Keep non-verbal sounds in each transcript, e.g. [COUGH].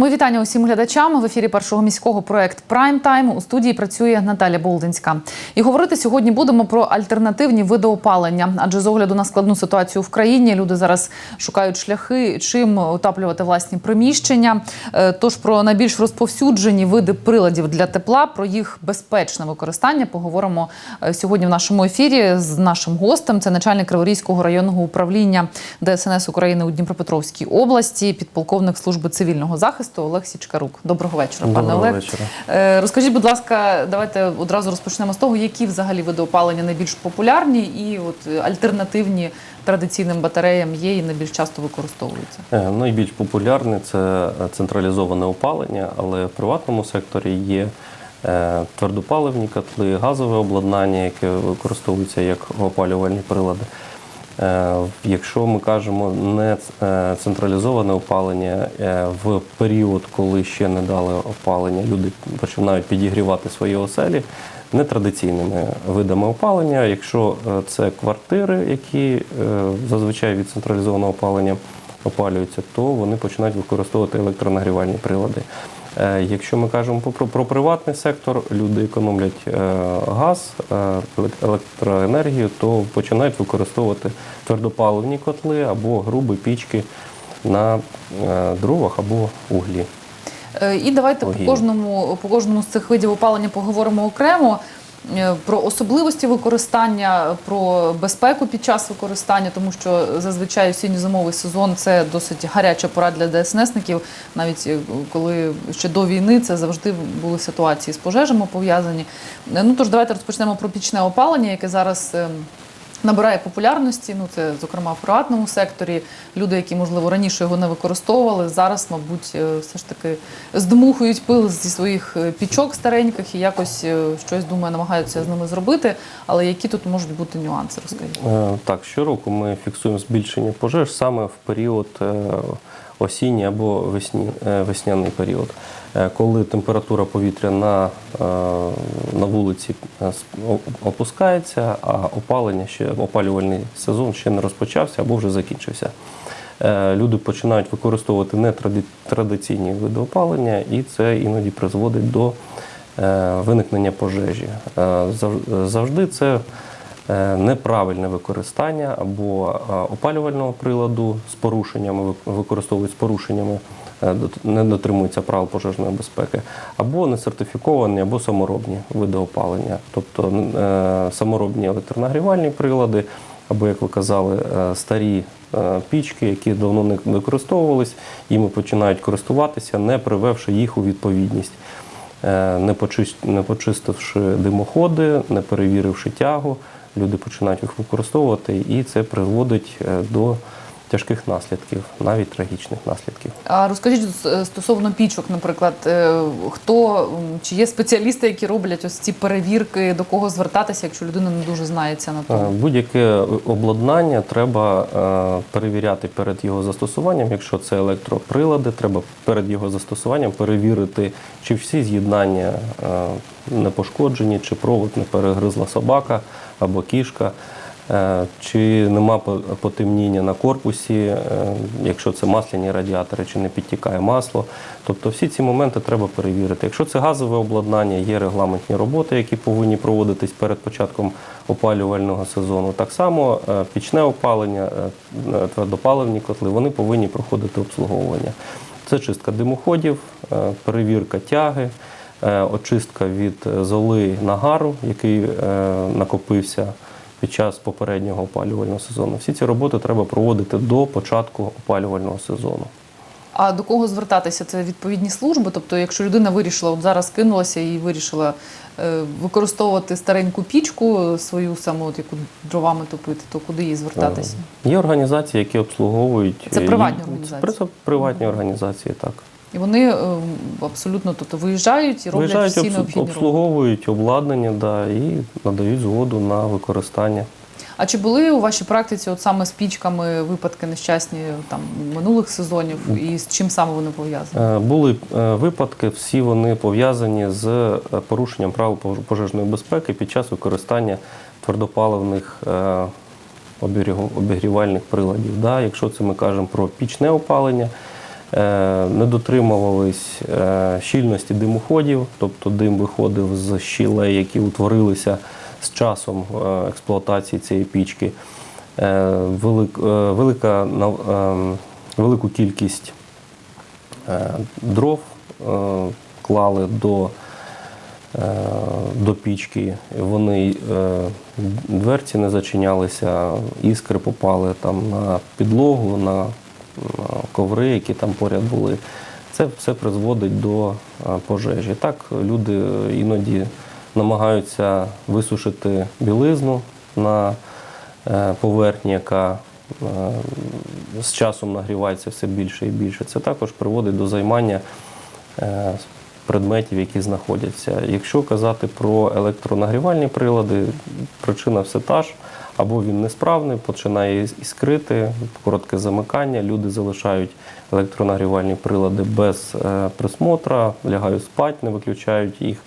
Мої вітання усім глядачам в ефірі першого міського проект Прайм Тайм. У студії працює Наталя Болдинська. І говорити сьогодні будемо про альтернативні види опалення. Адже з огляду на складну ситуацію в країні люди зараз шукають шляхи, чим отаплювати власні приміщення. Е, Тож про найбільш розповсюджені види приладів для тепла, про їх безпечне використання поговоримо е, сьогодні в нашому ефірі з нашим гостем. Це начальник Криворізького районного управління ДСНС України у Дніпропетровській області, підполковник служби цивільного захисту Олег Січкарук. Доброго вечора, пане Доброго Олег. вечора. Е, Розкажіть, будь ласка, давайте одразу розпочнемо з того, які взагалі види опалення найбільш популярні і от е, альтернативні традиційним батареям є і найбільш часто використовуються. Е, Найбільш популярне це централізоване опалення, але в приватному секторі є твердопаливні котли, газове обладнання, яке використовується як опалювальні прилади. Е, Якщо ми кажемо не е, централізоване опалення, е, в період, коли ще не дали опалення, люди починають підігрівати свої оселі нетрадиційними видами опалення. Якщо це квартири, які зазвичай від централізованого опалення опалюються, то вони починають використовувати електронагрівальні прилади. Е, Якщо ми кажемо про, про приватний сектор, люди економлять е, газ, е, електроенергію, то починають використовувати твердопаливні котли або грубі пічки на дровах або углі. І давайте по кожному, по кожному з цих видів опалення поговоримо окремо. Е, Про особливості використання, про безпеку під час використання, тому що зазвичай осінній зимовий сезон це досить гаряча пора для ДСНСників. Навіть е, коли ще до війни це завжди були ситуації з пожежами пов'язані. Е, Ну тож давайте розпочнемо про пічне опалення, яке зараз. Набирає популярності, ну це зокрема в приватному секторі. Люди, які можливо раніше його не використовували, зараз, мабуть, е, все ж таки здмухують пил зі своїх е, пічок стареньких і якось е, щось думаю, намагаються з ними зробити. Але які тут можуть бути нюанси? Розкажіть. Так, щороку ми фіксуємо збільшення пожеж саме в період осінній або весні, е, весняний період, Е, коли температура повітря на, е, на вулиці опускається, а опалення ще опалювальний сезон ще не розпочався або вже закінчився. Люди починають використовувати нетрадиційні види опалення, і це іноді призводить до виникнення пожежі. Завжди це неправильне використання або е, опалювального приладу з порушеннями, ви- використовують з порушеннями, е, не дотримуються правил пожежної безпеки, або несертифіковані, або саморобні види опалення, тобто е, саморобні електронагрівальні прилади, або, як ви казали, е, старі е, пічки, які давно не використовувались, іми починають користуватися, не привевши їх у відповідність. Е, не почистивши димоходи, не перевіривши тягу, люди починають їх використовувати, і це призводить е, до тяжких наслідків, навіть трагічних наслідків. А розкажіть е, стосовно пічок, наприклад, е, хто чи є спеціалісти, які роблять ось ці перевірки, до кого звертатися, якщо людина не дуже знається на тому? Будь-яке обладнання треба перевіряти перед його застосуванням. Якщо це електроприлади, треба перед його застосуванням перевірити, чи всі з'єднання не пошкоджені, чи провод не перегризла собака або кішка. е, Чи нема потемніння на корпусі, е, якщо це масляні радіатори, чи не підтікає масло. Тобто всі ці моменти треба перевірити. Якщо це газове обладнання, є регламентні роботи, які повинні проводитись перед початком опалювального сезону. Так само е, пічне опалення, твердопаливні котли, вони повинні проходити обслуговування. Це чистка димоходів, перевірка тяги, очистка від е, золи нагару, який е, накопився під час попереднього опалювального сезону. Всі ці роботи треба проводити до початку опалювального сезону. А до кого звертатися? Це відповідні служби. Тобто, якщо людина вирішила, от зараз кинулася і вирішила е, використовувати стареньку пічку свою саму, от яку дровами топити, то куди їй звертатися? Є організації, які обслуговують Це е, приватні організації? Це приватні організації, так. І вони е, абсолютно тобто, виїжджають і роблять Виїжджають, всі необхідні роботи. обслуговують обладнання да, і надають згоду на використання. А чи були у вашій практиці, от саме з пічками, випадки нещасні там минулих сезонів, і з чим саме вони пов'язані? Е, Були е, випадки, всі вони пов'язані з порушенням правил пожежної безпеки під час використання твердопаливних обігрівальних приладів. Да? Якщо це ми кажемо про пічне опалення, не дотримувались е, щільності димоходів, тобто дим виходив з щілей, які утворилися з часом е, експлуатації цієї пічки. Е, велик- е, велика, е, велику кількість е, дров е, клали до, е, до пічки. Вони е, дверці не зачинялися, іскри попали там на підлогу, на коври, які там поряд були. Це все призводить до е, пожежі. Так люди іноді намагаються висушити білизну на е, поверхні, яка е, з часом нагрівається все більше і більше. Це також приводить до займання е, предметів, які знаходяться. Якщо казати про електронагрівальні прилади, причина все та ж. Або він несправний, починає іскрити, коротке замикання, люди залишають електронагрівальні прилади без е, присмотра, лягають спати, не виключають їх.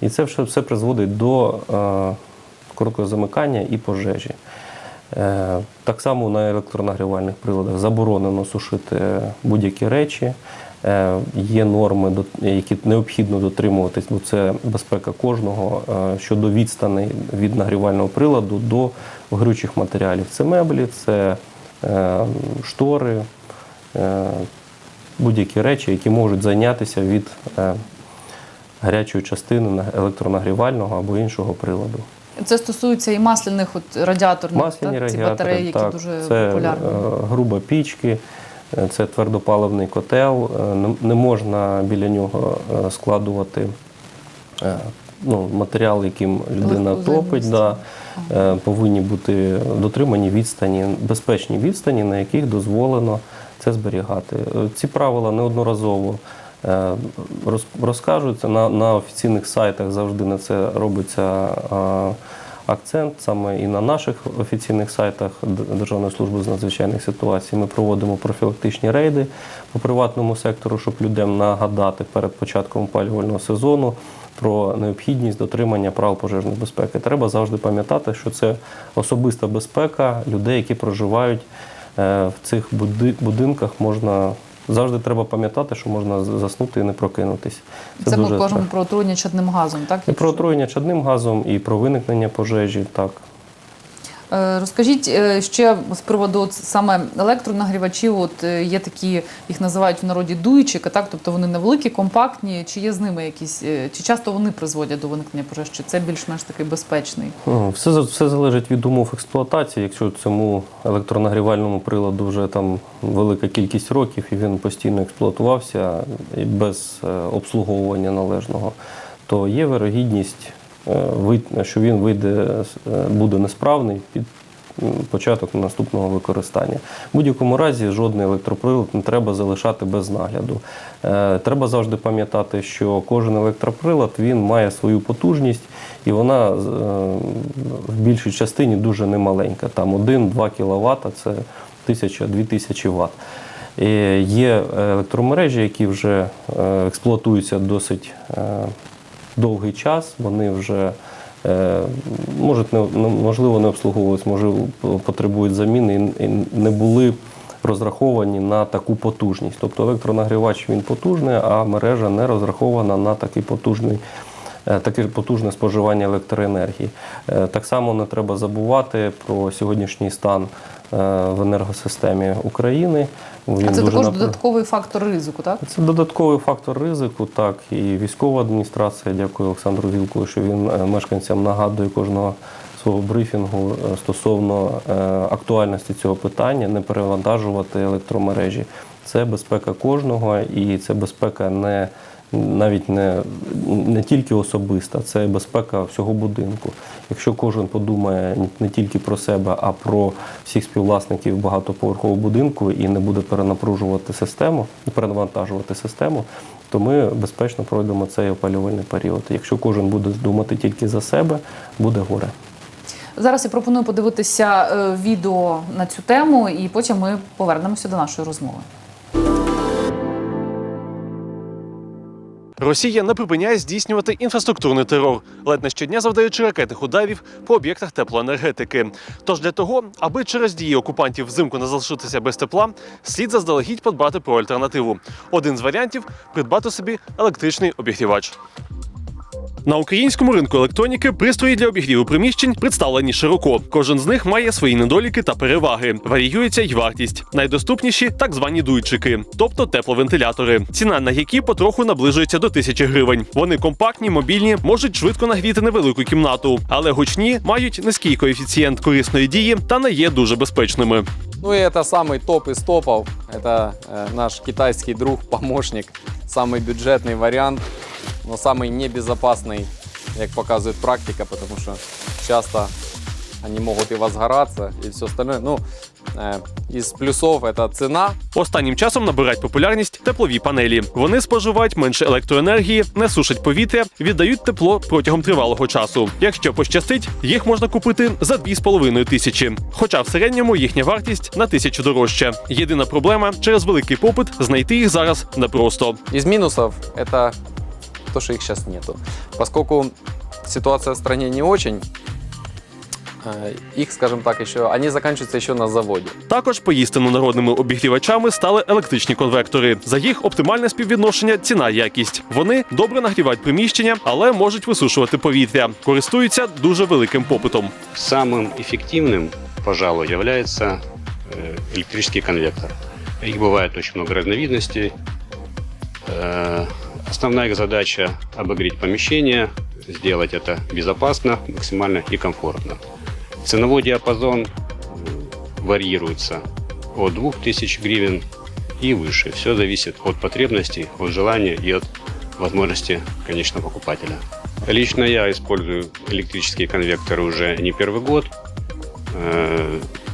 І це все, все призводить до е, короткого замикання і пожежі. Е, Так само на електронагрівальних приладах заборонено сушити будь-які речі. Е, Є норми, які необхідно дотримуватись, бо це безпека кожного е, щодо відстаней від нагрівального приладу до горючих матеріалів. Це меблі, це е, штори, будь-які речі, які можуть зайнятися від гарячої частини електронагрівального або іншого приладу. Це стосується і масляних от радіаторних Масляні так, ці батареї, які дуже це популярні. груба пічки, це твердопаливний котел. е, не- можна біля нього е, складувати е, ну, матеріал, яким людина топить. Да. Е, Повинні бути дотримані відстані, безпечні відстані, на яких дозволено це зберігати. Е, Ці правила неодноразово е, розкажуться на, на офіційних сайтах. Завжди на це робиться е, акцент саме і на наших офіційних сайтах Державної служби з надзвичайних ситуацій. Ми проводимо профілактичні рейди по приватному сектору, щоб людям нагадати перед початком опалювального сезону про необхідність дотримання правил пожежної безпеки. Треба завжди пам'ятати, що це особиста безпека людей, які проживають е, в цих буди- будинках. Можна завжди треба пам'ятати, що можна заснути і не прокинутися. Це, ми дуже кажемо про отруєння чадним газом, так? І про отруєння чадним газом, і про виникнення пожежі. Так. Е, Розкажіть е, ще з приводу от саме електронагрівачів. От е, є такі, їх називають в народі дуйчики, так? Тобто вони невеликі, компактні. Чи є з ними якісь, чи часто вони призводять до виникнення пожеж? Чи це більш-менш такий безпечний? Все, все залежить від умов експлуатації. Якщо цьому електронагрівальному приладу вже там велика кількість років і він постійно експлуатувався і без обслуговування належного, то є вирогідність, що він вийде, е, буде несправний під початок наступного використання. В будь-якому разі жодний електроприлад не треба залишати без нагляду. Е, Треба завжди пам'ятати, що кожен електроприлад він має свою потужність, і вона е, в більшій частині дуже немаленька. Там 1-2 кВт це 1000-2000 Вт. Є електромережі, які вже е, експлуатуються досить е, довгий час. Вони вже е, можуть не ну, можливо не обслуговувалися, можливо, потребують заміни і не були розраховані на таку потужність. Тобто електронагрівач він потужний, а мережа не розрахована на такий потужний. Е, Таке потужне споживання електроенергії. Е, Так само не треба забувати про сьогоднішній стан е, в енергосистемі України. Він А це також напр- додатковий фактор ризику, так? це додатковий фактор ризику, так і військова адміністрація. Дякую Олександру Вілку, що він мешканцям нагадує кожного свого брифінгу стосовно актуальності цього питання, не перевантажувати електромережі. Це безпека кожного, і це безпека не навіть не, не тільки особиста, це безпека всього будинку. Якщо кожен подумає не тільки про себе, а про всіх співвласників багатоповерхового будинку і не буде перенапружувати систему, перенавантажувати систему, то ми безпечно пройдемо цей опалювальний період. Якщо кожен буде думати тільки за себе, буде горе. Зараз я пропоную подивитися е, відео на цю тему, і потім ми повернемося до нашої розмови. Росія не припиняє здійснювати інфраструктурний терор, ледь не щодня завдаючи ракетних ударів по об'єктах теплоенергетики. Тож для того, аби через дії окупантів взимку не залишитися без тепла, слід заздалегідь подбати про альтернативу. Один з варіантів придбати собі електричний обігрівач. На українському ринку електроніки пристрої для обігріву приміщень представлені широко. Кожен з них має свої недоліки та переваги. Варіюється й вартість. Найдоступніші так звані дуйчики, тобто тепловентилятори, ціна на які потроху наближується до тисячі гривень. Вони компактні, мобільні, можуть швидко нагріти невелику кімнату, але гучні мають низький коефіцієнт корисної дії та не є дуже безпечними. Ну и это самый топ из топов. Это э, наш китайский друг, помощник. Самый бюджетный вариант, но самый небезопасный, как показывает практика, потому что часто они могут и возгораться, и все остальное. Ну, э, из плюсов это цена, Останнім часом набирають популярність теплові панелі. Вони споживають менше електроенергії, не сушать повітря, віддають тепло протягом тривалого часу. Якщо пощастить, їх можна купити за 2,5 тисячі. Хоча в середньому їхня вартість на тисячу дорожча. Єдина проблема через великий попит знайти їх зараз непросто. Из минусов это то, что их сейчас нету. Поскольку ситуация в стране не очень, э, их, скажем так, еще, они заканчиваются еще на заводе. Також поїстину народними обігрівачами стали електричні конвектори. За їх оптимальне співвідношення ціна-якість. Вони добре нагрівають приміщення, але можуть висушувати повітря. Користуються дуже великим попитом. Самым эффективным, пожалуй, является э, электрический конвектор. Их бывает очень много разновидностей. Э, Основная задача – обогреть помещение, сделать это безопасно, максимально и комфортно. Ценовой диапазон варьируется от 2000 гривен и выше. Все зависит от потребностей, от желания и от возможности конечного покупателя. Лично я использую электрические конвекторы уже не первый год.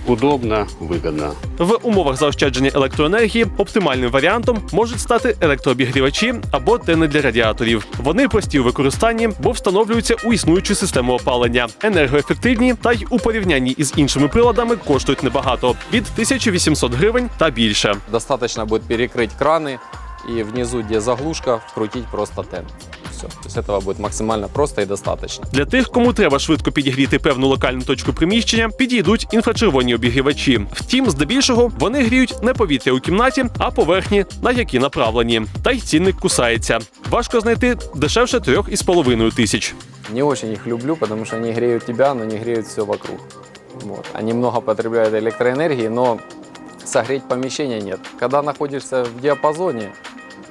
Э, Удобно, выгодно. В умовах заощадження електроенергії оптимальним варіантом можуть стати електрообігрівачі або тени для радіаторів. Вони прості у використанні, бо встановлюються у існуючу систему опалення, енергоефективні та й у порівнянні із іншими приладами коштують небагато від 1800 гривень та більше. Достаточно будет перекрыть краны и внизу, где заглушка, вкрутить просто тен. Все. То есть этого будет максимально просто и достаточно. Для тих, кому треба швидко підігріти певну локальну точку приміщення, підійдуть інфрачервоні обігрівачі. Втім, здебільшого вони гріють не повітря у кімнаті, а поверхні, на які направлені. Та й цінник кусається. Важко знайти дешевше трьох із половиною тисяч. Не очень их люблю, потому что они греют тебя, но не греют все вокруг. Вот. Они много потребляют электроэнергии, но согреть помещение нет. Когда находишься в диапазоне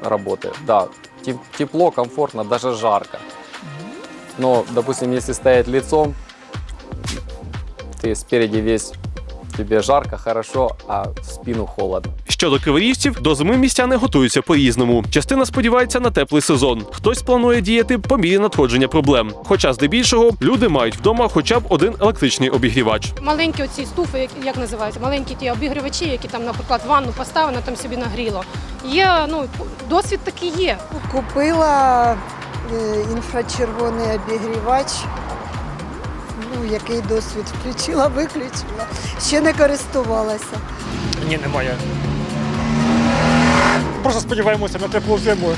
работы, да, те- тепло, комфортно, даже жарко. Но, допустим, если стоять лицом, ты спереди весь тебе жарко, хорошо, а в спину холодно. Щодо криворіжців, до зими містяни готуються по-різному. Частина сподівається на теплий сезон. Хтось планує діяти по мірі надходження проблем. Хоча здебільшого люди мають вдома хоча б один електричний обігрівач. маленькі оці стуфи, як, як називаються, маленькі ті обігрівачі, які там, наприклад, ванну поставили, там собі нагріло. Є, ну, досвід такий є. Купила е, інфрачервоний обігрівач Ну, який досвід включила, виключила. Ще не користувалася. Ні, немає. Просто сподіваємося на теплу зиму.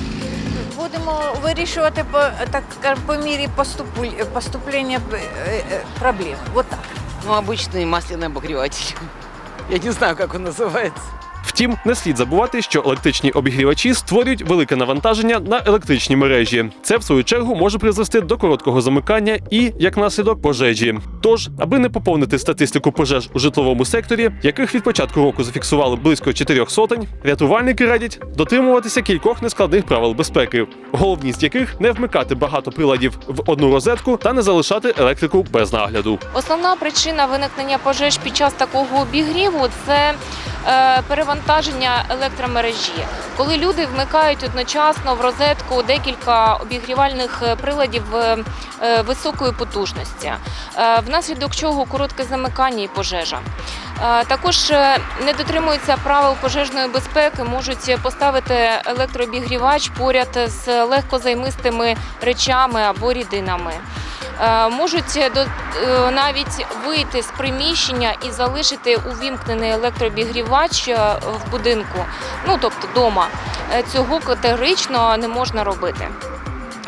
Будемо вирішувати по так скажем, по мірі поступу- поступлення е, е, проблем. Вот так. Ну, обычный масляный обогреватель. [LAUGHS] Я не знаю, как он называется. Втім, не слід забувати, що електричні обігрівачі створюють велике навантаження на електричні мережі. Це в свою чергу може призвести до короткого замикання і, як наслідок, пожежі. Тож, аби не поповнити статистику пожеж у житловому секторі, яких від початку року зафіксували близько чотирьох сотень, рятувальники радять дотримуватися кількох нескладних правил безпеки, головні з яких не вмикати багато приладів в одну розетку та не залишати електрику без нагляду. Основна причина виникнення пожеж під час такого обігріву це е, перевантаження електромережі. Коли люди вмикають одночасно в розетку декілька обігрівальних е, приладів е, е, високої потужності, внаслідок чого коротке замикання і пожежа. Також не дотримуються правил пожежної безпеки, можуть поставити електрообігрівач поряд з легкозаймистими речами або рідинами. Е, Можуть е, навіть вийти з приміщення і залишити увімкнений електрообігрівач е, в будинку, ну тобто вдома. е, цього категорично не можна робити.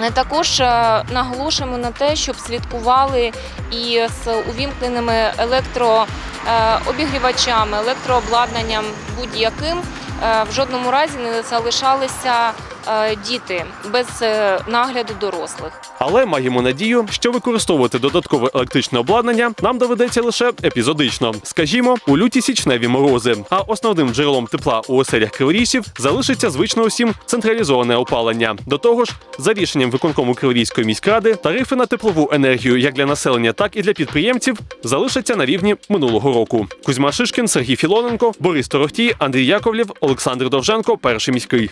Е, Також е, наголошуємо на те, щоб слідкували і з увімкненими електрообігрівачами, електрообладнанням будь-яким. Е, В жодному разі не залишалися е, діти без е, нагляду дорослих. Але маємо надію, що використовувати додаткове електричне обладнання нам доведеться лише епізодично, скажімо, у люті січневі морози. А основним джерелом тепла у оселях криворісів залишиться звично усім централізоване опалення. До того ж, за рішенням виконкому Криворізької міськради, тарифи на теплову енергію як для населення, так і для підприємців залишаться на рівні минулого року. Кузьма Шишкін, Сергій Філоненко, Борис Торохтій, Андрій Яковлєв, Олександр Довженко, перший міський.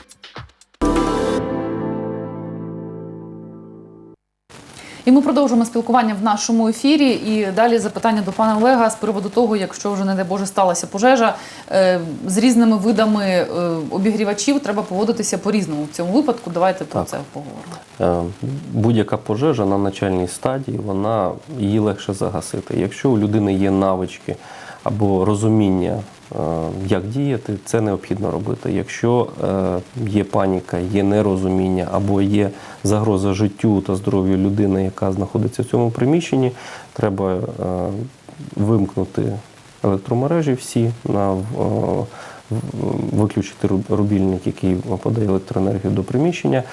І ми продовжуємо спілкування в нашому ефірі. І далі запитання до пана Олега з приводу того, якщо вже не дай Боже сталася пожежа е, з різними видами е, обігрівачів, треба поводитися по-різному. В цьому випадку давайте про Так. це поговоримо. Е, Будь-яка пожежа на начальній стадії, вона її легше загасити. Якщо у людини є навички або розуміння, як діяти, це необхідно робити. Якщо е, є паніка, є нерозуміння або є загроза життю та здоров'ю людини, яка знаходиться в цьому приміщенні, треба е, вимкнути електромережі всі на виключити руб- рубільник, який подає електроенергію до приміщення,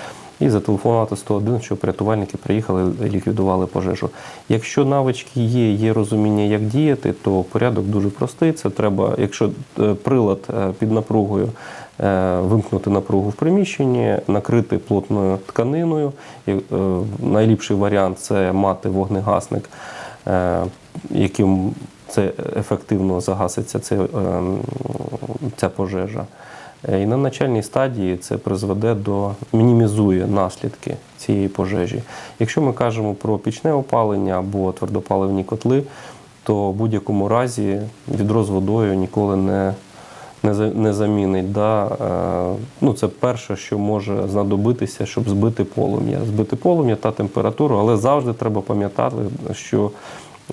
і зателефонувати 101, щоб рятувальники приїхали ліквідували пожежу. Якщо навички є, є розуміння, як діяти, то порядок дуже простий. Це треба, якщо е, прилад е, під напругою. е, Вимкнути напругу в приміщенні, накрити плотною тканиною. Найліпший варіант це мати вогнегасник, яким це ефективно загаситься ця пожежа. Е, І на начальній стадії це призведе до мінімізує наслідки цієї пожежі. Якщо ми кажемо про пічне опалення або твердопаливні котли, то в будь-якому разі відро з водою ніколи не, не, замінить. Да? Е, Ну, це перше, що може знадобитися, щоб збити полум'я. Збити полум'я та температуру, але завжди треба пам'ятати, що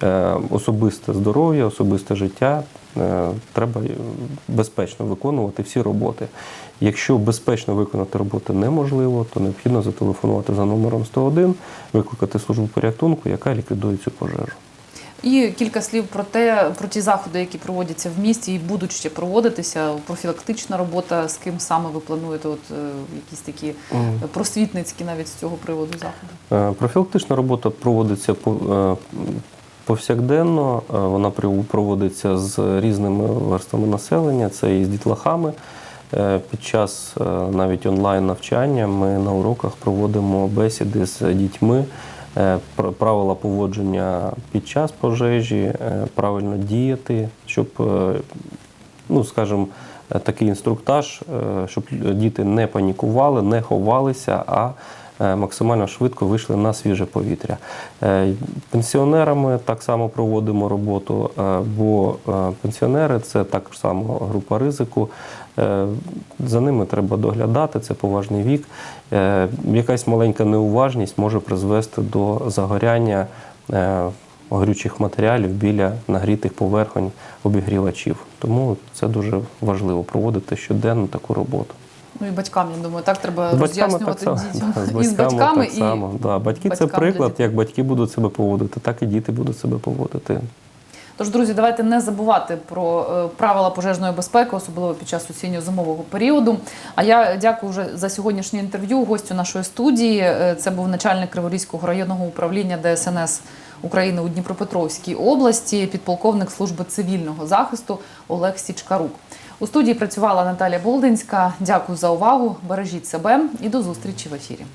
е, особисте здоров'я, особисте життя треба безпечно виконувати всі роботи. Якщо безпечно виконати роботи неможливо, то необхідно зателефонувати за номером 101, викликати службу порятунку, яка ліквідує цю пожежу. І кілька слів про те, про ті заходи, які проводяться в місті і будуть ще проводитися. Профілактична робота, з ким саме ви плануєте, от е, якісь такі просвітницькі навіть з цього приводу заходи. Е, Профілактична робота проводиться по- е, повсякденно. Е, Вона проводиться з різними верствами населення, це і з дітлахами. Е, Під час е, навіть онлайн навчання ми на уроках проводимо бесіди з дітьми, правила поводження під час пожежі, правильно діяти, щоб ну, скажімо, такий інструктаж, щоб діти не панікували, не ховалися, а максимально швидко вийшли на свіже повітря. Е, Пенсіонерами так само проводимо роботу, е, бо е, пенсіонери це також само група ризику. Е, За ними треба доглядати, це поважний вік. Е, Якась маленька неуважність може призвести до загоряння е, горючих матеріалів біля нагрітих поверхонь обігрівачів. Тому це дуже важливо проводити щоденно таку роботу. Ну і батькам, я думаю, так треба З батьками так роз'яснювати дітям Да, і з батьками, так і само. Да. Батьки це батькам для приклад, як батьки будуть себе поводити, так і діти будуть себе поводити. Тож, друзі, давайте не забувати про е, правила пожежної безпеки, особливо під час осінньо-зимового періоду. А я дякую вже за сьогоднішнє інтерв'ю гостю нашої студії. Е, Це був начальник Криворізького районного управління ДСНС України у Дніпропетровській області, підполковник служби цивільного захисту Олег Січкарук. У студії працювала Наталія Болдинська. Дякую за увагу. Бережіть себе і до зустрічі в ефірі.